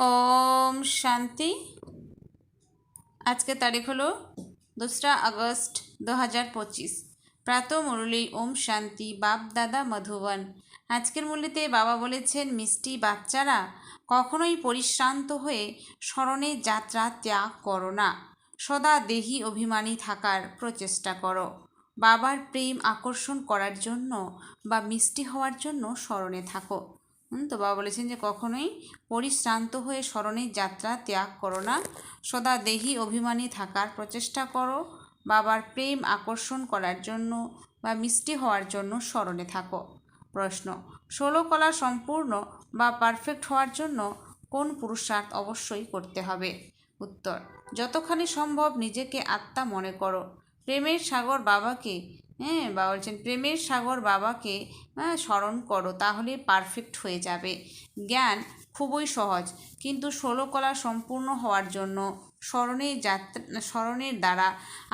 ওম শান্তি আজকে তারিখ হলো দোসরা আগস্ট দু হাজার পঁচিশ প্রাত মুরলী ওম শান্তি বাপ দাদা মধুবন আজকের মুরলিতে বাবা বলেছেন মিষ্টি বাচ্চারা কখনোই পরিশ্রান্ত হয়ে স্মরণের যাত্রা ত্যাগ করো না সদা দেহি অভিমানী থাকার প্রচেষ্টা করো বাবার প্রেম আকর্ষণ করার জন্য বা মিষ্টি হওয়ার জন্য স্মরণে থাকো। তো বাবা বলেছেন যে কখনোই পরিশ্রান্ত হয়ে স্মরণের যাত্রা ত্যাগ করো না। সদা দেহি অভিমানী থাকার প্রচেষ্টা করো। বাবার প্রেম আকর্ষণ করার জন্য বা মিষ্টি হওয়ার জন্য স্মরণে থাকো। প্রশ্ন, ষোলো কলা সম্পূর্ণ বা পারফেক্ট হওয়ার জন্য কোন পুরুষার্থ অবশ্যই করতে হবে? উত্তর, যতখানি সম্ভব নিজেকে আত্মা মনে করো। প্রেমের সাগর বাবাকে হ্যাঁ বাবা বলছেন, প্রেমের সাগর বাবাকে স্মরণ করো, তাহলে পারফেক্ট হয়ে যাবে। জ্ঞান খুবই সহজ, কিন্তু ষোলো কলা সম্পূর্ণ হওয়ার জন্য স্মরণের যাত্রা, স্মরণের দ্বারা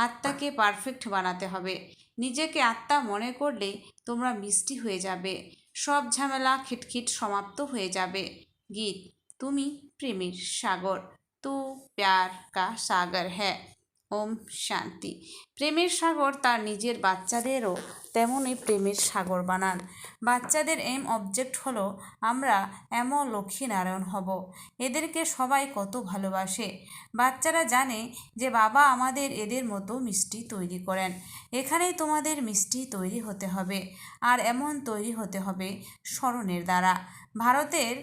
আত্মাকে পারফেক্ট বানাতে হবে। নিজেকে আত্মা মনে করলে তোমরা মিষ্টি হয়ে যাবে, সব ঝামেলা খিটখিট সমাপ্ত হয়ে যাবে। গীত, তুমি প্রেমের সাগর, তু প্যার কা সাগর হ্যাঁ। ওম শান্তি। প্রেমের সাগর তার নিজের বাচ্চাদেরও তেমনই প্রেমের সাগর বানান। বাচ্চাদের এম অবজেক্ট হলো, আমরা এমন লক্ষ্মীনারায়ণ হব। এদেরকে সবাই কত ভালোবাসে। বাচ্চারা জানে যে বাবা আমাদের এদের মতো মিষ্টি তৈরি করেন। এখানেই তোমাদের মিষ্টি তৈরি হতে হবে। আর এমন তৈরি হতে হবে স্মরণের দ্বারা। ভারতের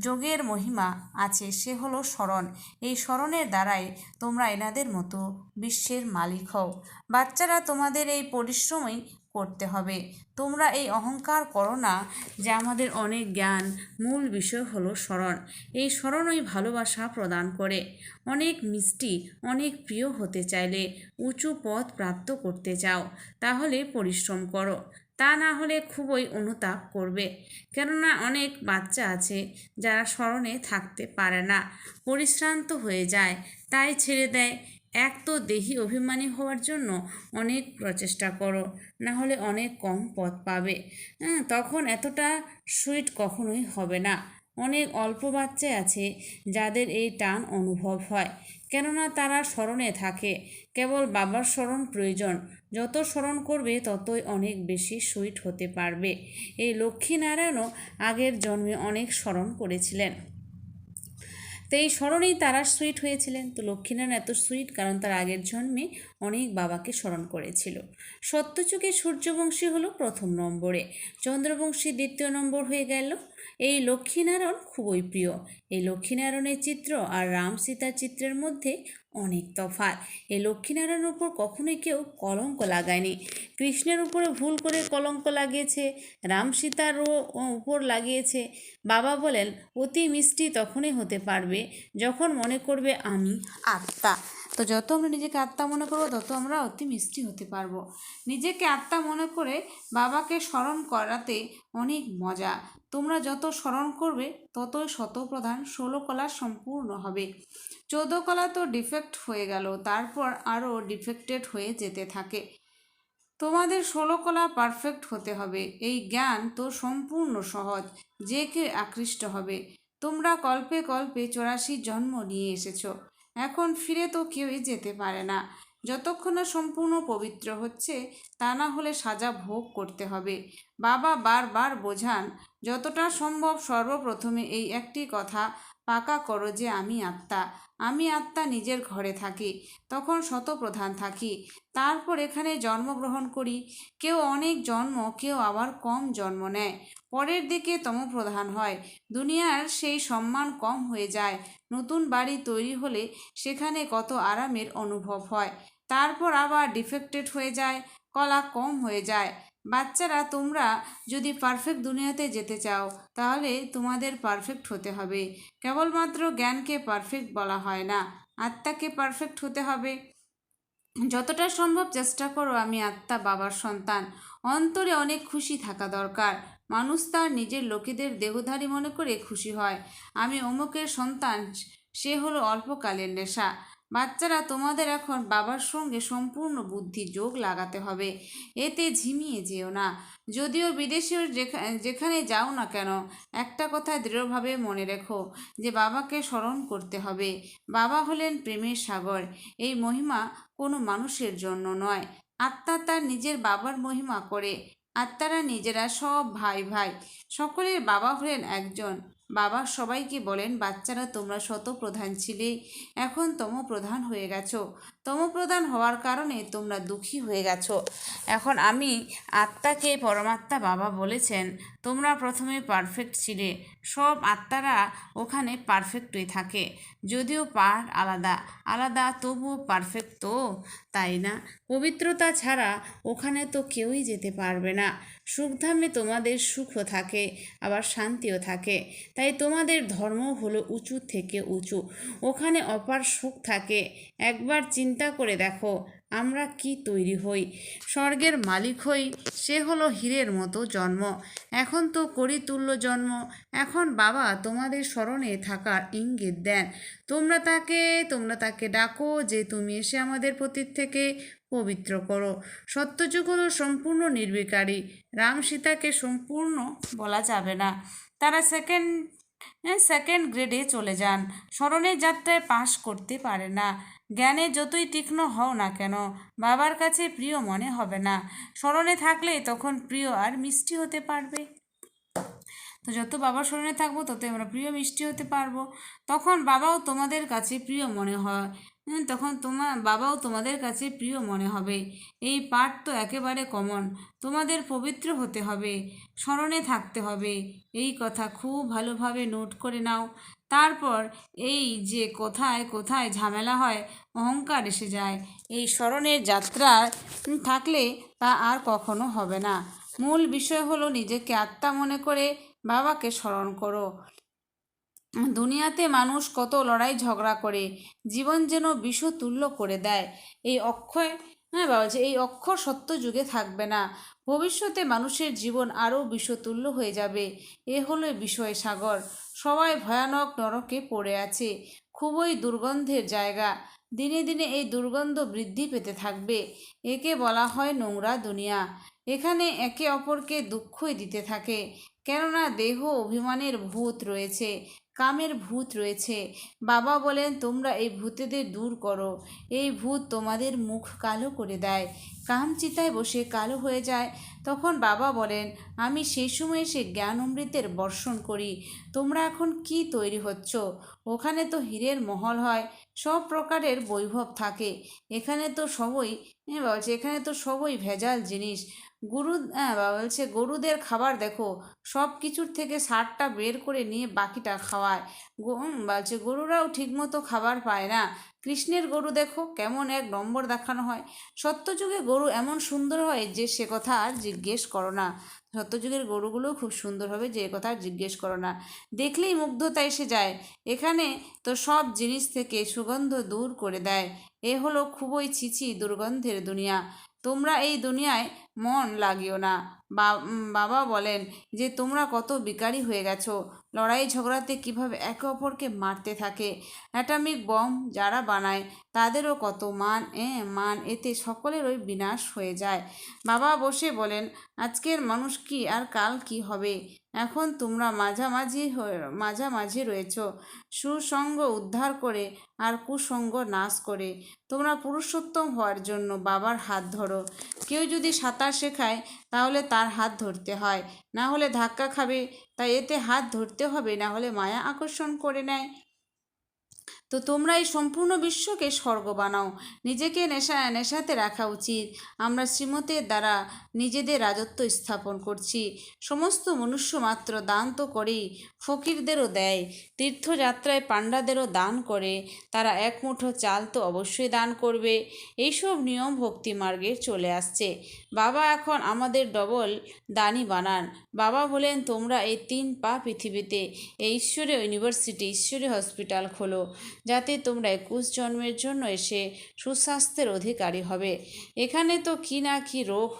যোগের মহিমা আছে, সে হলো স্মরণ। এই স্মরণের দ্বারাই তোমরা এনাদের মতো বিশ্বের মালিক হও। বাচ্চারা তোমাদের এই পরিশ্রমই করতে হবে। তোমরা এই অহংকার করো না, যে আমাদের অনেক জ্ঞান। মূল বিষয় হলো স্মরণ। এই স্মরণই ভালোবাসা প্রদান করে। অনেক মিষ্টি, অনেক প্রিয় হতে চাইলে উঁচু পথ প্রাপ্ত করতে চাও, তাহলে পরিশ্রম করো। তা না হলে খুবই অনুতাপ করবে। কেননা অনেক বাচ্চা আছে যারা স্মরণে থাকতে পারে না। পরিশ্রান্ত হয়ে যায়, তাই ছেড়ে দেয়। এক তো দেহি অভিমানী হওয়ার জন্য অনেক প্রচেষ্টা করো না হলে অনেক কম পথ পাবে। হ্যাঁ তখন এতটা সুইট কখনোই হবে না। অনেক অল্প বাচ্চা আছে যাদের এই টান অনুভব হয়, কেননা তারা স্মরণে থাকে। কেবল বাবার স্মরণ প্রয়োজন, যত স্মরণ করবে ততই অনেক বেশি সুইট হতে পারবে। এই লক্ষ্মীনারায়ণও আগের জন্মে অনেক স্মরণ করেছিলেন। তো এই স্মরণেই তারা সুইট হয়েছিলেন। তো লক্ষ্মীনারায়ণ এত সুইট কারণ তার আগের জন্মে অনেক বাবাকে স্মরণ করেছিল। সত্যযুগে সূর্যবংশী হলো প্রথম নম্বরে। চন্দ্রবংশী দ্বিতীয় নম্বর হয়ে গেল। এই লক্ষ্মীনারায়ণ খুবই প্রিয়। এই লক্ষ্মীনারায়ণের চিত্র আর রাম সীতার চিত্রের মধ্যে অনেক তফাৎ। এই লক্ষ্মীনারায়ণের উপর কখনোই কেউ কলঙ্ক লাগায়নি। কৃষ্ণের উপরে ভুল করে কলঙ্ক লাগিয়েছে, রাম সীতারও উপর লাগিয়েছে। বাবা বলেন, অতি মিষ্টি তখনই হতে পারবে যখন মনে করবে আমি আত্মা। তো যত আমরা নিজেকে আত্মা মনে করব, তত আমরা অতি মিষ্টি হতে পারব। নিজেকে আত্মা মনে করে বাবাকে স্মরণ করাতে অনেক মজা। তোমরা যত স্মরণ করবে ততই শতপ্রধান ষোলো কলা সম্পূর্ণ হবে। চৌদ্দ কলা তো ডিফেক্ট হয়ে গেল, তারপর আরও ডিফেক্টেড হয়ে যেতে থাকে। তোমাদের ষোলো কলা পারফেক্ট হতে হবে। এই জ্ঞান তো সম্পূর্ণ সহজ, যে কে আকৃষ্ট হবে। তোমরা কল্পে কল্পে চৌরাশি জন্ম নিয়ে এসেছ। এখন ফিরে তো কেউই যেতে পারে না। যতক্ষণ না সম্পূর্ণ পবিত্র হচ্ছে, তা না হলে সাজা ভোগ করতে হবে। বাবা বারবার বোঝান, যতটা সম্ভব সর্বপ্রথমে এই একটি কথা পাকা করো যে আমি আত্মা। আমি আত্মা নিজের ঘরে থাকি, তখন শতপ্রধান থাকি। তারপর এখানে জন্মগ্রহণ করি। কেউ অনেক জন্ম, কেউ আবার কম জন্ম নেয়। পরের দিকে তমপ্রধান হয়। দুনিয়ার সেই সম্মান কম হয়ে যায়। নতুন বাড়ি তৈরি হলে সেখানে কত আরামের অনুভব হয়। তারপর আবার ডিফেক্টেড হয়ে যায়, কলা কম হয়ে যায়। বাচ্চারা, তোমরা যদি পারফেক্ট দুনিয়াতে যেতে চাও, তাহলে তোমাদের পারফেক্ট হতে হবে। কেবলমাত্র জ্ঞানকে পারফেক্ট বলা হয় না, আত্মাকে পারফেক্ট হতে হবে। যতটা সম্ভব চেষ্টা করো, আমি আত্মা বাবার সন্তান। অন্তরে অনেক খুশি থাকা দরকার। মানুষ তার নিজের লোকেদের দেহধারী মনে করে খুশি হয়। আমি অমুকের সন্তান, সে হলো অল্পকালের নেশা। বাচ্চারা তোমাদের এখন বাবার সঙ্গে সম্পূর্ণ বুদ্ধি যোগ লাগাতে হবে। এতে ঝিমিয়ে যেও না। যদিও বিদেশের যেখা- যেখানে যাও না কেন, একটা কথা দৃঢ়ভাবে মনে রেখো যে বাবাকে স্মরণ করতে হবে। বাবা হলেন প্রেমের সাগর। এই মহিমা কোনো মানুষের জন্য নয়। আত্মা তার নিজের বাবার মহিমা করে। আত্মারা নিজেরা সব ভাই ভাই সকলের বাবা হলেন একজন। বাবা সবাইকে বলেন বাচ্চারা তোমরা শত প্রধান ছিলে এখন তম প্রধান হয়ে গেছো। তম প্রধান হওয়ার কারণে তোমরা দুঃখী হয়ে গেছো। এখন আমি আত্মাকে পরমাত্মা বাবা বলেছেন, তোমরা প্রথমে পারফেক্ট ছিলে। সব আত্মারা ওখানে পারফেক্টই থাকে। যদিও পার আলাদা আলাদা তবুও পারফেক্ট তো? তাই না? পবিত্রতা ছাড়া ওখানে তো কেউই যেতে পারবে না। সুখধামে তোমাদের সুখও থাকে, আবার শান্তিও থাকে। তাই তোমাদের ধর্ম হলো উঁচু থেকে উঁচু। ওখানে অপার সুখ থাকে। একবার চিন্তা করে দেখো, আমরা কি তৈরি হই? স্বর্গের মালিক হই, সে হলো হীরের মতো জন্ম। এখন তো করিতুল্য জন্ম, এখন বাবা তোমাদের স্মরণে থাকার ইঙ্গিত দেন। তোমরা তাকে তোমরা তাকে ডাকো যে তুমি এসে আমাদের প্রতীক থেকে পবিত্র করো। সত্যযুগ হলো সম্পূর্ণ নির্বিকারী, রাম সীতাকে সম্পূর্ণ বলা যাবে না। তারা সেকেন্ড সেকেন্ড গ্রেডে চলে যান। স্মরণের যাত্রায় পাশ করতে পারে না। জ্ঞানে যতই তীক্ষ্ণ হও না কেন, বাবার কাছে প্রিয় মনে হবে না। স্মরণে থাকলে তখন প্রিয় আর মিষ্টি হতে পারবে। তো যত বাবার স্মরণে থাকব, ততই আমরা প্রিয় মিষ্টি হতে পারব। তখন বাবাও তোমাদের কাছে প্রিয় মনে হয়। তখন তোমার বাবাও তোমাদের কাছে প্রিয় মনে হবে। এই পাঠ তো একেবারে কমন। তোমাদের পবিত্র হতে হবে। স্মরণে থাকতে হবে। এই কথা খুব ভালোভাবে নোট করে নাও। তারপর এই যে কোথায় কোথায় ঝামেলা হয়, অহংকার এসে যায়। এই স্মরণের যাত্রা থাকলে তা আর কখনো হবে না। মূল বিষয় হলো নিজেকে আত্মা মনে করে বাবাকে স্মরণ করো। দুনিয়াতে মানুষ কত লড়াই ঝগড়া করে, জীবন যেন বিষতুল্য করে দেয়। এই অক্ষয় হ্যাঁ বাবা, যে এই অক্ষর সত্য যুগে থাকবে না। ভবিষ্যতে মানুষের জীবন আরও বিষতুল্য হয়ে যাবে। এ হলো বিষয় সাগর। সবাই ভয়ানক নরকে পড়ে আছে। খুবই দুর্গন্ধের জায়গা। দিনে দিনে এই দুর্গন্ধ বৃদ্ধি পেতে থাকবে। একে বলা হয় নোংরা দুনিয়া। এখানে একে অপরকে দুঃখই দিতে থাকে। কেননা দেহ অভিমানের ভূত রয়েছে, কামের ভূত রয়েছে। বাবা বলেন, তোমরা এই ভূতেদের দূর করো। এই ভূত তোমাদের মুখ কালো করে দেয়। কাম চিতায় বসে কালো হয়ে যায়। তখন বাবা বলেন, আমি সেই সময় এসে জ্ঞান অমৃতের বর্ষণ করি। তোমরা এখন কি তৈরি হচ্ছ? ওখানে তো হীরের মহল হয়, সব প্রকারের বৈভব থাকে। এখানে তো সবই বাবা বলছে, এখানে তো সবই ভেজাল জিনিস। গরু হ্যাঁ বলছে, গরুদের খাবার দেখো সব কিছুর থেকে সারটা বের করে নিয়ে বাকিটা খাওয়ায়। বলছে, গরুরাও ঠিকমতো খাবার পায় না। কৃষ্ণের গরু দেখো, কেমন এক নম্বর দেখানো হয়। সত্যযুগে গরু এমন সুন্দর হয় যে সে কথা আর জিজ্ঞেস করো না। সত্যযুগের গরুগুলো খুব সুন্দর হবে যে কথা জিজ্ঞেস করো না। দেখলেই মুগ্ধতা এসে যায়। এখানে তো সব জিনিস থেকে সুগন্ধ দূর করে দেয়। এ হলো খুবই ছিছি দুর্গন্ধের দুনিয়া। তোমরা এই দুনিয়ায় মন লাগিও না। বাবা বলেন যে, তোমরা কত বিকারি হয়ে গেছো। লড়াই ঝগড়াতে কীভাবে একে অপরকে মারতে থাকে? অ্যাটামিক বম যারা বানায়, তাদেরও কত মান, এ, মান, এতে সকলের ওই বিনাশ হয়ে যায়। বাবা বসে বলেন, আজকের মানুষ কি আর কাল কি হবে? এখন তোমরা মাঝামাঝি মাঝামাঝি রয়েছ। সুসঙ্গ উদ্ধার করে আর কুসঙ্গ নাশ করে। তোমরা পুরুষোত্তম হওয়ার জন্য বাবার হাত ধরো। কেউ যদি সাঁতার শেখায়, তাহলে তার হাত ধরতে হয়। না হলে ধাক্কা খাবে তাই এতে হাত ধরতে হবে, না হলে মায়া আকর্ষণ করে নেয়। তো তোমরা এই সম্পূর্ণ বিশ্বকে স্বর্গ বানাও। নিজেকে নেশা, নেশাতে রাখা উচিত। আমরা শ্রীমতের দ্বারা নিজেদের রাজত্ব স্থাপন করছি। সমস্ত মনুষ্য মাত্র দান তো করেই ফকিরদেরও দেয়। তীর্থযাত্রায় পাণ্ডাদেরও দান করে। তারা এক মুঠো চাল তো অবশ্যই দান করবে। এইসব নিয়ম ভক্তি মার্গে চলে আসছে। বাবা এখন আমাদের ডবল দানি বানান। বাবা বলেন, তোমরা এই তিন পা পৃথিবীতে, এই ঈশ্বরীয় ইউনিভার্সিটি, ঈশ্বরীয় হসপিটাল খোলো। যাতে তোমরা একুশ জন্মের জন্য এসে সুস্বাস্থ্যের অধিকারী হবে। এখানে তো কী না কী রোগ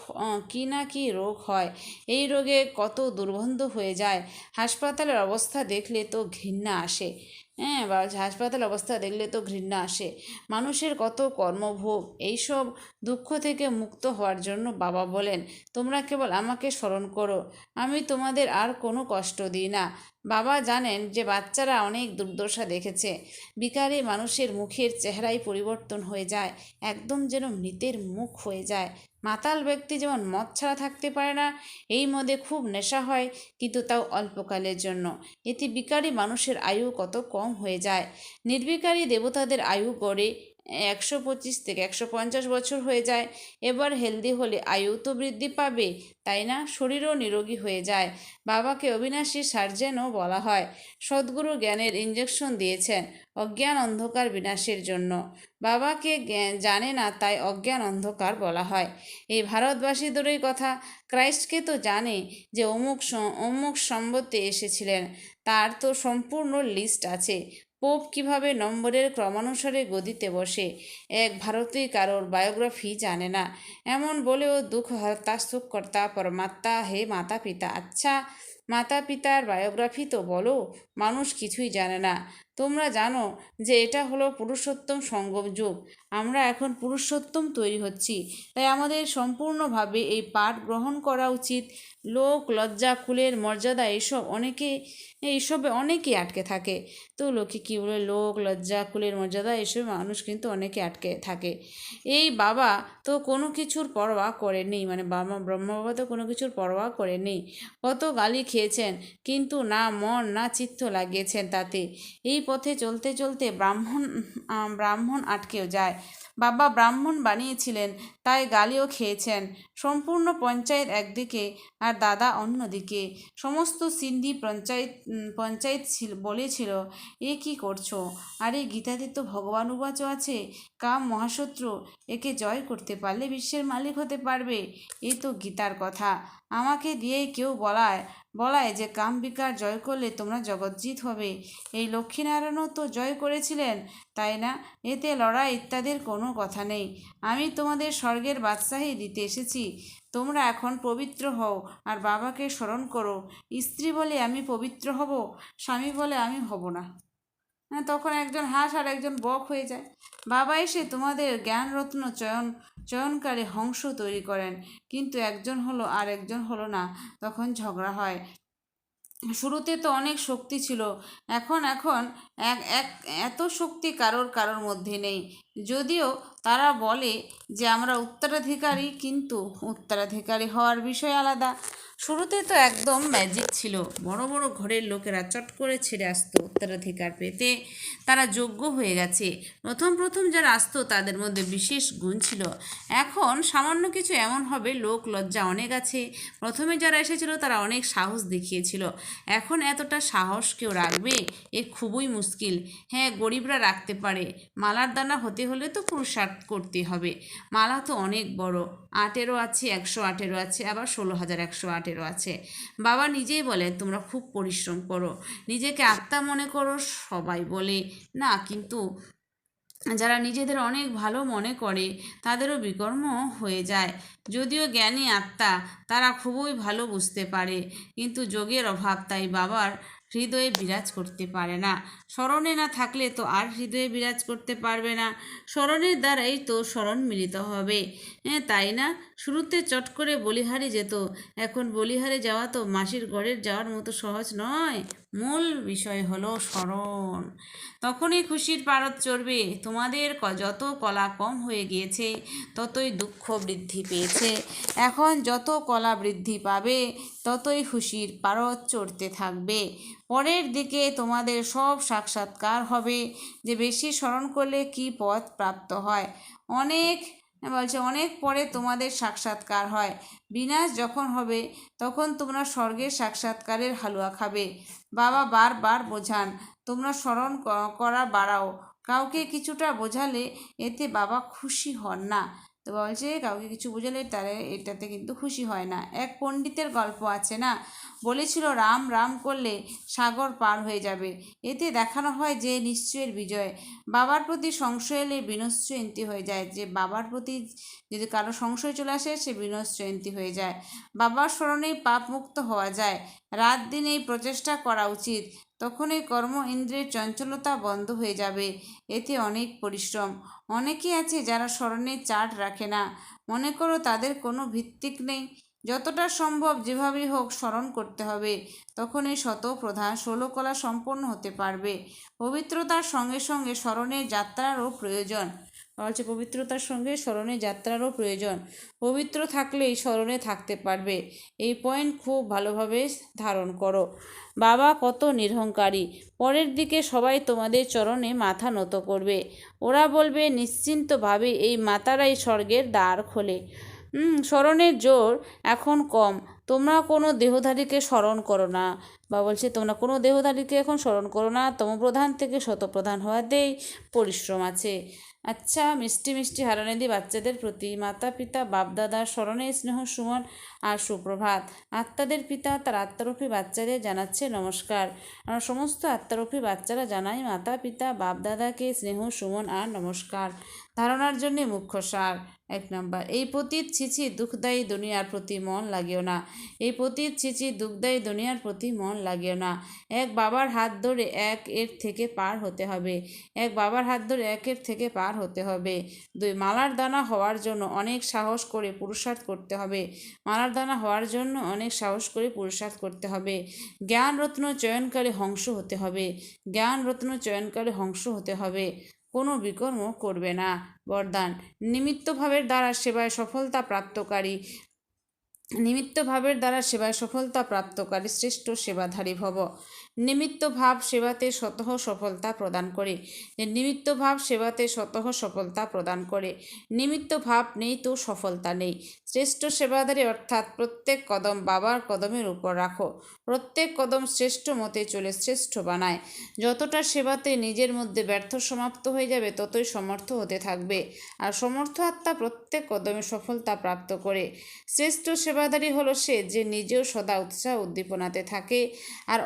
কী না কী রোগ হয়, এই রোগে কত দুর্গন্ধ হয়ে যায়, হাসপাতালের অবস্থা দেখলে তো ঘৃণা আসে। হ্যাঁ বা হাসপাতাল অবস্থা দেখলে তো ঘৃণা আসে। মানুষের কত কর্মভোগ, এইসব দুঃখ থেকে মুক্ত হওয়ার জন্য বাবা বলেন, তোমরা কেবল আমাকে স্মরণ করো, আমি তোমাদের আর কোনো কষ্ট দিই না। বাবা জানেন যে বাচ্চারা অনেক দুর্দশা দেখেছে। বিকারে মানুষের মুখের চেহারাই পরিবর্তন হয়ে যায়, একদম যেন মৃতের মুখ হয়ে যায়। মাতাল ব্যক্তি যেমন মদ ছাড়া থাকতে পারে না, এই মদে খুব নেশা হয়, কিন্তু তাও অল্পকালের জন্য। এতে বিকারী মানুষের আয়ু কত কম হয়ে যায়? নির্বিকারী দেবতাদের আয়ু গড়ে একশো পঁচিশ থেকে একশো পঞ্চাশ বছর হয়ে যায়। এবার হেলদি হলে আয়ু তো বৃদ্ধি পাবে, তাই না? শরীরও নিরোগী হয়ে যায়। বাবাকে অবিনাশী সার্জেনও বলা হয়। সদ্গুরু জ্ঞানের ইঞ্জেকশন দিয়েছেন, অজ্ঞান অন্ধকার বিনাশের জন্য। বাবাকে জানে না, তাই অজ্ঞান অন্ধকার বলা হয়। এই ভারতবাসীদেরই কথা। ক্রাইস্টকে তো জানে যে অমুক অমুক সম্বতে এসেছিলেন, তার তো সম্পূর্ণ লিস্ট আছে। পোপ কীভাবে নম্বরের ক্রমানুসারে গদিতে বসে? এক ভারতীয় কারোর বায়োগ্রাফি জানে না। এমন বলেও দুঃখ হর্তা কর্তা পরমাত্মা, হে মাতা পিতা আচ্ছা মাতা পিতার বায়োগ্রাফি তো বলো, মানুষ কিছুই জানে না। তোমরা জানো যে এটা হলো পুরুষোত্তম সঙ্গম যুগ। আমরা এখন পুরুষোত্তম তৈরি হচ্ছি। তাই আমাদের সম্পূর্ণভাবে এই পাঠ গ্রহণ করা উচিত। লোক, লজ্জা কুলের মর্যাদা এসব অনেকে এইসবে অনেকেই আটকে থাকে। তো লোকে কী বলে লোক, লজ্জা কুলের মর্যাদা এসব মানুষ কিন্তু অনেকে আটকে থাকে। এই বাবা তো কোনো কিছুর পরোয়া করেনি মানে বাবা, ব্রহ্ম বাবা তো কোনো কিছুর পরোয়া করেনি কত গালি খেয়েছেন, কিন্তু না মন, না চিত্ত লাগিয়েছেন তাতে। এই পথে চলতে চলতে ব্রাহ্মণ ব্রাহ্মণ আটকেও যায়। বাবা ব্রাহ্মণ বানিয়েছিলেন, তাই গালিও খেয়েছেন। সম্পূর্ণ পঞ্চায়েত একদিকে আর দাদা অন্যদিকে। সমস্ত সিন্ধি পঞ্চায়েত পঞ্চায়েত ছিল, বলেছিল, এ কি করছ? আরে গীতাতে তো ভগবান উবাচ আছে। কাম মহাশত্রু, একে জয় করতে পারলে বিশ্বের মালিক হতে পারবে। এ তো গীতার কথা। আমাকে দিয়েই কেউ বলায় বলায় যে কাম বিকার জয় করলে তোমরা জগজ্জিত হবে। এই লক্ষ্মীনারায়ণও তো জয় করেছিলেন, তাই না? এতে লড়াই ইত্যাদির কোনো কথা নেই। আমি তোমাদের স্বর্গের বাদশাহী দিতে এসেছি। তোমরা এখন পবিত্র হও আর বাবাকে স্মরণ করো। স্ত্রী বলে আমি পবিত্র হব, স্বামী বলে আমি হব না। হ্যাঁ তখন একজন হাঁস আর একজন বক হয়ে যায়। বাবা এসে তোমাদের জ্ঞানরত্ন চয়ন, চয়নকারী হংস তৈরি করেন। কিন্তু একজন হলো আর একজন হলো না। তখন ঝগড়া হয়। শুরুতে তো অনেক শক্তি ছিল। এখন এখন এক এক, এত শক্তি কারোর কারোর মধ্যে নেই। যদিও তারা বলে যে, আমরা উত্তরাধিকারী, কিন্তু উত্তরাধিকারী হওয়ার বিষয় আলাদা। শুরুতে তো একদম ম্যাজিক ছিল। বড় বড় ঘরের লোকেরা চট করে ছেড়ে আসতো উত্তরাধিকার পেতে। তারা যোগ্য হয়ে গেছে। প্রথম প্রথম যারা আসতো, তাদের মধ্যে বিশেষ গুণ ছিল। এখন সামান্য কিছু এমন হবে, লোক লজ্জা অনেক আছে। প্রথমে যারা এসেছিল, তারা অনেক সাহস দেখিয়েছিল। এখন এতটা সাহস কেউ রাখবে? এ খুবই মুশকিল। হ্যাঁ গরিবরা রাখতে পারে। মালার দানা হতে হলে তো পুরুষার্থ করতে হবে। মালা তো অনেক বড়। আটেরও আছে, একশো আটেরও আছে, আবার ষোলো হাজার একশো আটেরও আছে। বাবা নিজেই বলে, তোমরা খুব পরিশ্রম করো। নিজেকে আত্মা মনে করো, সবাই বলে। না, কিন্তু যারা নিজেদের অনেক ভালো মনে করে, তাদেরও বিকর্ম হয়ে যায়। যদিও জ্ঞানী আত্মা, তারা খুবই ভালো বুঝতে পারে, কিন্তু যোগের অভাব তাই বাবার হৃদয়ে বিরাজ করতে পারে না। স্মরণে না থাকলে তো আর হৃদয়ে বিরাজ করতে পারবে না। স্মরণের দ্বারাই তো স্মরণ মিলিত হবে। হ্যাঁ তাই না? শুরুতে চট করে বলিহারে যেত। এখন বলিহারে যাওয়া তো মাসির ঘরের যাওয়ার মতো সহজ নয়। মূল বিষয় হলো স্মরণ। তখনই খুশির পারদ চড়বে। তোমাদের যত কলা কম হয়ে গিয়েছে, ততই দুঃখ বৃদ্ধি পেয়েছে। এখন যত কলা বৃদ্ধি পাবে, ততই খুশির পারদ চড়তে থাকবে। পরের দিকে তোমাদের সব সাক্ষাৎকার হবে যে বেশি স্মরণ করলে কি পথ প্রাপ্ত হয়। অনেক, বলছে, অনেক পরে তোমাদের সাক্ষাৎকার হয়। বিনাশ যখন হবে, তখন তোমরা স্বর্গের সাক্ষাৎকারের হালুয়া খাবে। বাবা বারবার বোঝান, তোমরা স্মরণ করা বাড়াও। কাউকে কিছুটা বোঝালে এতে বাবা খুশি হন না। তো বলছে, কাউকে কিছু বোঝালে তারা এটাতে কিন্তু খুশি হয় না। এক পণ্ডিতের গল্প আছে না? বলেছিল, রাম রাম করলে সাগর পার হয়ে যাবে। এতে দেখানো হয় যে নিশ্চয়ের বিজয়। বাবার প্রতি সংশয় এলে বিনশ্চয়ন্তী হয়ে যায়। যে বাবার প্রতি যদি কারও সংশয় চলে আসে, সে বিনশ্চয়ন্তী হয়ে যায়। বাবার স্মরণেই পাপ মুক্ত হওয়া যায়। রাত দিন এই প্রচেষ্টা করা উচিত। তখন এই কর্ম ইন্দ্রের চঞ্চলতা বন্ধ হয়ে যাবে। এতে অনেক পরিশ্রম। অনেকেই আছে যারা স্মরণে চাট রাখে না। মনে করো তাদের কোনো ভিত্তিক নেই। যতটা সম্ভব যেভাবেই হোক স্মরণ করতে হবে। তখন এই শতপ্রধান ষোলকলা সম্পন্ন হতে পারবে। পবিত্রতার সঙ্গে সঙ্গে স্মরণের যাত্রারও প্রয়োজন। বলছে, পবিত্রতার সঙ্গে স্মরণে যাত্রারও প্রয়োজন। পবিত্র থাকলেই স্মরণে থাকতে পারবে। এই পয়েন্ট খুব ভালোভাবে ধারণ করো। বাবা, কত নিরহংকারী। পরের দিকে সবাই তোমাদের চরণে মাথা নত করবে। ওরা বলবে, নিশ্চিন্তভাবে এই মাতারাই স্বর্গের দ্বার খোলে। স্মরণের জোর এখন কম। তোমরা কোনো দেহধারীকে স্মরণ করো না। বা বলছে, তোমরা কোনো দেহধারীকে এখন স্মরণ করো না। তমপ্রধান থেকে শতপ্রধান হওয়াতেই পরিশ্রম আছে। আচ্ছা মিষ্টি মিষ্টি হারানিধি বাচ্চাদের প্রতি মাতা পিতা বাপদাদার স্মরণে স্নেহ সুমন আর সুপ্রভাত। আত্মাদের পিতা, তার আত্মারূপী বাচ্চাদের জানাচ্ছে নমস্কার। সমস্ত আত্মারূপী বাচ্চারা জানাই মাতা, পিতা বাপদাদাকে স্নেহ, সুমন আর নমস্কার। ধারণার জন্যে মুখ্য সার। এক নম্বর, এই পতীত, ছিছি, দুঃখদায়ী দুনিয়ার প্রতি মন লাগিও না। এই পতীত, ছিছি, দুঃখদায়ী দুনিয়ার প্রতি মন লাগিও না। এক বাবার হাত ধরে এক এর থেকে পার হতে হবে। এক বাবার হাত ধরে এক এর থেকে পার হতে হবে। দুই, মালার দানা হওয়ার জন্য অনেক সাহস করে পুরুষার্থ করতে হবে। মালার দানা হওয়ার জন্য অনেক সাহস করে পুরুষার্থ করতে হবে। জ্ঞান রত্ন চয়নকারী হংস হতে হবে। জ্ঞান রত্ন চয়নকারী হংস হতে হবে। কোনো বিকর্ম করবে না। বরদান। নিমিত্তভাবের দ্বারা সেবায় সফলতা প্রাপ্তকারী। নিমিত্তভাবের দ্বারা সেবায় সফলতা প্রাপ্তকারী শ্রেষ্ঠ সেবাধারী ভব। নিমিত্ত ভাব সেবাতে স্বতঃ সফলতা প্রদান করে। নিমিত্ত ভাব সেবাতে স্বতঃ সফলতা প্রদান করে। নিমিত্ত ভাব নেই তো সফলতা নেই। শ্রেষ্ঠ সেবাধারী অর্থাৎ প্রত্যেক কদম বাবার কদমের উপর রাখো। প্রত্যেক কদম শ্রেষ্ঠ মতে চলে শ্রেষ্ঠ বানায়। যতটা সেবাতে নিজের মধ্যে ব্যর্থ সমাপ্ত হয়ে যাবে, ততই সমর্থ হতে থাকবে। আর সমর্থ আত্মা প্রত্যেক কদমে সফলতা প্রাপ্ত করে। শ্রেষ্ঠ সেবাদারি হলো সে যে নিজেও সদা উৎসাহ উদ্দীপনাতে থাকে। আর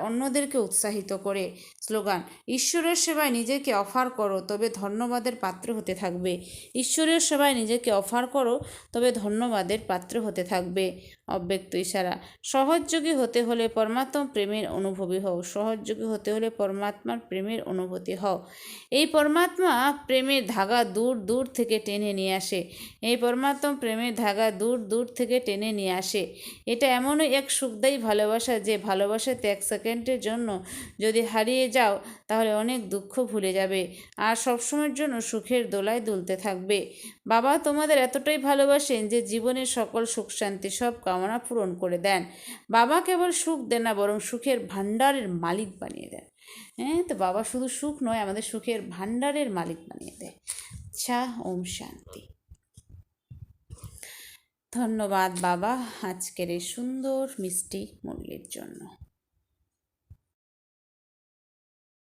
অন্যদেরকে উৎসাহিত করে। স্লোগান, ঈশ্বরের সেবায় নিজেকে অফার করো, তবে ধন্যবাদের পাত্র হতে থাকবে। ঈশ্বরের সেবায় নিজেকে অফার করো, তবে ধন্যবাদের পাত্র হতে থাকবে। অব্যক্ত ইশারা। সহযোগী হতে হলে পরমাত্মা প্রেমের অনুভবী হও। সহযোগী হতে হলে পরমাত্মার প্রেমের অনুভূতি হও। এই পরমাত্মা প্রেমের ধাগা দূর দূর থেকে টেনে নিয়ে আসে। এই পরমাত্মা প্রেমের ধাগা দূর দূর থেকে টেনে নিয়ে আসে। এটা এমনই এক সুখদায়ী ভালোবাসা যে ভালোবাসাতে এক সেকেন্ডের জন্য যদি হারিয়ে যাও, তাহলে অনেক দুঃখ ভুলে যাবে। আর সবসময়ের জন্য সুখের দোলায় দুলতে থাকবে। বাবা তোমাদের এতটাই ভালোবাসেন যে জীবনের সকল সুখ শান্তি সব কামনা পূরণ করে দেন। বাবা কেবল সুখ দেন না, বরং সুখের ভাণ্ডারের মালিক বানিয়ে দেন। হ্যাঁ তো বাবা শুধু সুখ নয়, আমাদের সুখের ভাণ্ডারের মালিক বানিয়ে দেয়। আচ্ছা ওম শান্তি। ধন্যবাদ বাবা আজকের এই সুন্দর মিষ্টি মূল্যের জন্য।